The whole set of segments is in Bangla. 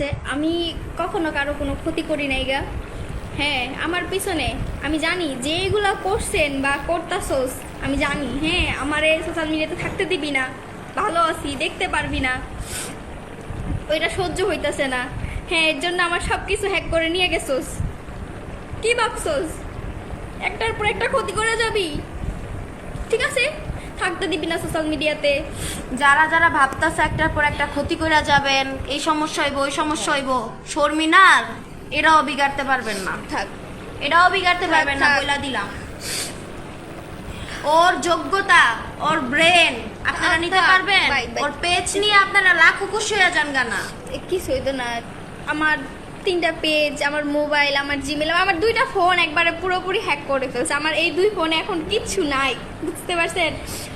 যে আমি কখনো কারও কোনো ক্ষতি করি নাই গা। হ্যাঁ আমার পিছনে, আমি জানি যে এগুলা করছেন বা করতাছোস, আমি জানি হ্যাঁ আমার এই সোশ্যাল মিডিয়াতে থাকতে দিবি না, ভালো আছি, দেখতে পারবি না, ওইটা সহ্য হইতাছে না। হ্যাঁ এর জন্য আমার সব কিছু হ্যাক করে নিয়ে গেছোস। কি ভাবছোস? একটার পর একটা ক্ষতি করে যাবি। ঠিক আছে? থাকতে দিবি না সোশ্যাল মিডিয়াতে যারা যারা ভাবতাছে একটার পর একটা ক্ষতি করে যাবেন এই সমস্যা হইব ওই সমস্যা হইব শর্মিনার এরাও বিগাড়তে পারবেন না। থাক। এটাও বিগাড়তে পারবেন না। বইলা দিলাম। ওর যোগ্যতা ওর ব্রেন আপনারা নিতে পারবেন। ওর পেজ নিয়ে আপনারা লাখো খুশি হয়ে যান গানা। এ কিছু হইতো না। আমার তিনটা পেজ আমার মোবাইল আমার জিমেল আমার দুইটা ফোন একবারে পুরোপুরি হ্যাক করে ফেলছে। আমার এই দুই ফোনে এখন কিচ্ছু নাই বুঝতে পারছেন?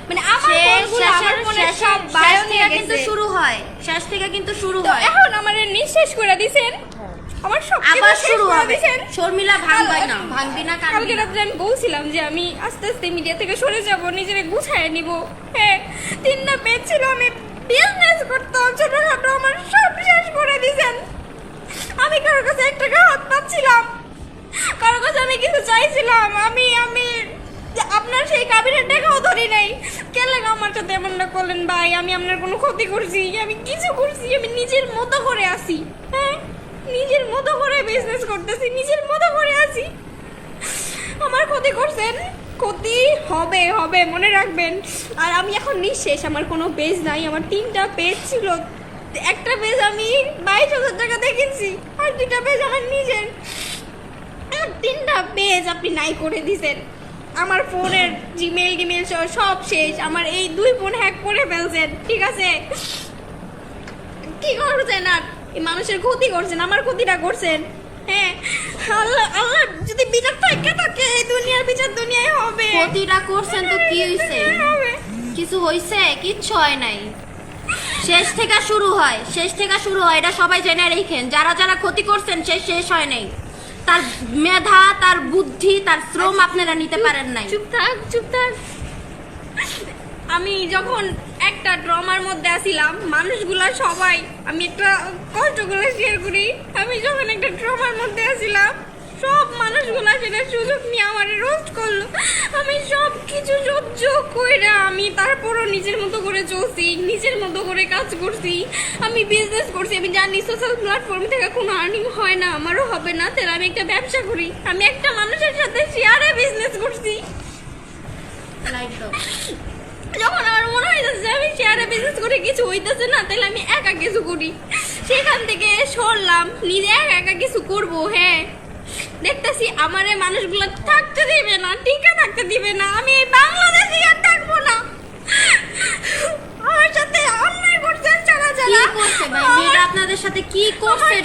মানে আমার ফোনগুলো আমার ফোনে সব বায়ো নিয়ে কিন্তু শুরু হয় শেষ থেকে কিন্তু শুরু হয়। এখন আমার নিঃশেষ করে দিছেন? আমার সব আবার শুরু হবে। শর্মিলা ভাঙবে না ভাঙবি না কালকে কালকে রাত্রে আমি বলছিলাম যে আমি আস্তে আস্তে মিডিয়া থেকে সরে যাব নিজেরে গুছায় নিব। হ্যাঁ তিনটা পেজ ছিল আমি বিজনেস করতাম ছোটখাটো আমার সব শেষ করে দিয়েছেন আমি কারোর কাছে এক টাকা হাত পাচ্ছিলাম কারোর কাছে আমি কিছু চাইছিলাম, আমি আমি, আপনার সেই কাবিনের টাকাও ধরি নাই। কেন আমার সাথে এমনটা করলেন ভাই? আমি আপনার কোনো ক্ষতি করছি, আমি কিছু করছি, আমি নিজের মতো করে আসি হ্যাঁ? নিজের মতো করে বিজনেস করতেছি, নিজের মতো করে আছি। আমার ক্ষতি করছেন? ক্ষতি হবে হবে, মনে রাখবেন। আর আমি এখন নিঃশেষ, আমার কোনো পেজ নাই, আমার তিনটা পেজ ছিল। একটা পেজ আমি বাইশ হাজার টাকা দেখেছি আর দুইটা পেজ আমার নিজের। তিনটা পেজ আপনি নাই করে দিছেন। আমার ফোনের জিমেল টিমেল সব শেষ। আমার এই দুই ফোন হ্যাক করে ফেলছেন ঠিক আছে? কি করছেন আর? এই মানুষের ক্ষতি করছেন আমার ক্ষতিটা করছেন। হ্যাঁ আল্লাহ আল্লাহ যদি বিচার থাকে থাকে এই দুনিয়ার বিচার দুনিয়ায় হবে। ক্ষতিটা করছেন তো কি হইছে? কিছু হইছে? কিচ্ছু হয় নাই। শেষ থেকে শুরু হয় শেষ থেকে শুরু হয় এটা সবাই জেনে রেখেন। যারা যারা ক্ষতি করছেন সে শেষ হয় নাই। তার মেধা, তার বুদ্ধি, তার শ্রম আপনারা নিতে পারেন নাই। চুপ থাক চুপ থাক। আমি যখন একটা ড্রামার মধ্যে আসিলাম মানুষগুলা সবাই, আমি একটা কষ্টগুলো শেয়ার করি, আমি যখন একটা ড্রামার মধ্যে আসিলাম সব মানুষগুলা সুযোগ নিয়ে আমার রোস্ট করল। আমি সব কিছু সহ্য কইরা আমি তারপরও নিজের মতো করে চলছি, নিজের মতো করে কাজ করছি। আমি বিজনেস করছি, আমি জানি সোশ্যাল প্ল্যাটফর্ম থেকে কোনো আর্নিং হয় না, আমারও হবে না। তাহলে আমি একটা ব্যবসা করি, আমি একটা মানুষের সাথে শেয়ারে বিজনেস করছি। যখন আমার মনে হইতেছে আমি শেয়ারে বিজনেস করে কিছু হইতেছে না, তাহলে আমি একা কিছু করি। সেখান থেকে সরলাম, নিজে একা একা কিছু করব হ্যাঁ। দেখতেছি আমারে মানুষগুলো থাকতে দিবে না টিকা থাকতে দিবে না আমি এই বাংলাদেশে আর থাকব না। আমার সাথে অন্যায় করছে যারা। কি যারা করছে ভাই? মেয়েরা আপনাদের সাথে কি করছে?